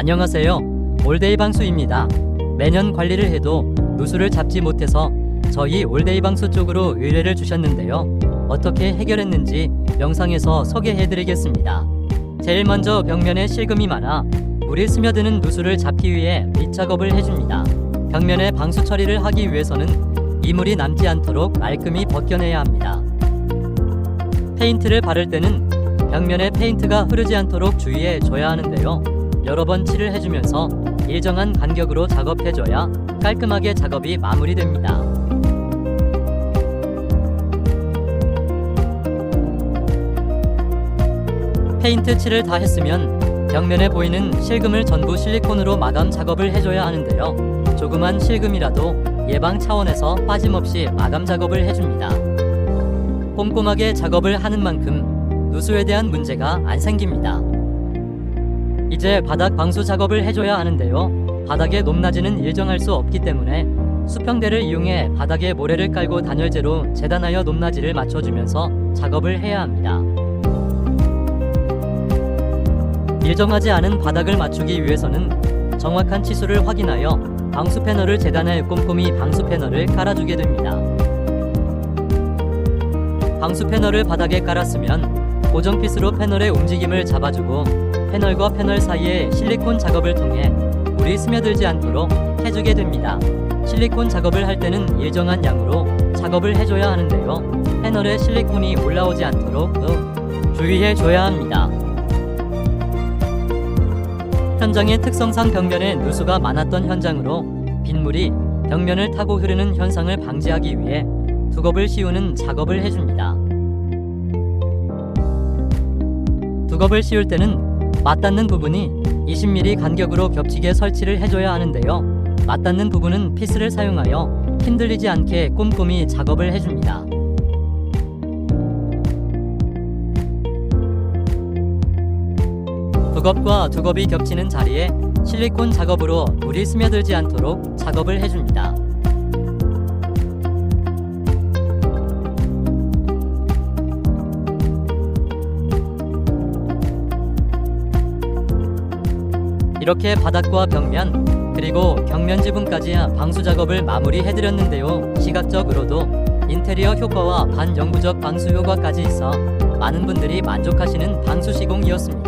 안녕하세요. 올데이 방수입니다. 매년 관리를 해도 누수를 잡지 못해서 저희 올데이 방수 쪽으로 의뢰를 주셨는데요. 어떻게 해결했는지 영상에서 소개해드리겠습니다. 제일 먼저 벽면에 실금이 많아 물이 스며드는 누수를 잡기 위해 밑작업을 해줍니다. 벽면에 방수 처리를 하기 위해서는 이물이 남지 않도록 말끔히 벗겨내야 합니다. 페인트를 바를 때는 벽면에 페인트가 흐르지 않도록 주의해 줘야 하는데요. 여러 번 칠을 해주면서 일정한 간격으로 작업해줘야 깔끔하게 작업이 마무리됩니다. 페인트 칠을 다 했으면 벽면에 보이는 실금을 전부 실리콘으로 마감 작업을 해줘야 하는데요. 조그만 실금이라도 예방 차원에서 빠짐없이 마감 작업을 해줍니다. 꼼꼼하게 작업을 하는 만큼 누수에 대한 문제가 안 생깁니다. 이제 바닥 방수 작업을 해줘야 하는데요. 바닥의 높낮이는 일정할 수 없기 때문에 수평대를 이용해 바닥에 모래를 깔고 단열재로 재단하여 높낮이를 맞춰주면서 작업을 해야 합니다. 일정하지 않은 바닥을 맞추기 위해서는 정확한 치수를 확인하여 방수 패널을 재단해 꼼꼼히 방수 패널을 깔아주게 됩니다. 방수 패널을 바닥에 깔았으면 고정 핏으로 패널의 움직임을 잡아주고 패널과 패널 사이에 실리콘 작업을 통해 물이 스며들지 않도록 해주게 됩니다. 실리콘 작업을 할 때는 일정한 양으로 작업을 해줘야 하는데요. 패널에 실리콘이 올라오지 않도록 어, 주의해 줘야 합니다. 현장의 특성상 벽면에 누수가 많았던 현장으로 빗물이 벽면을 타고 흐르는 현상을 방지하기 위해 두겁을 씌우는 작업을 해줍니다. 두겁을 씌울 때는 맞닿는 부분이 20mm 간격으로 겹치게 설치를 해줘야 하는데요. 맞닿는 부분은 피스를 사용하여 힘들리지 않게 꼼꼼히 작업을 해줍니다. 두겁과 두겁이 겹치는 자리에 실리콘 작업으로 물이 스며들지 않도록 작업을 해줍니다. 이렇게 바닥과 벽면 그리고 벽면 지붕까지 방수 작업을 마무리해드렸는데요. 시각적으로도 인테리어 효과와 반영구적 방수 효과까지 있어 많은 분들이 만족하시는 방수 시공이었습니다.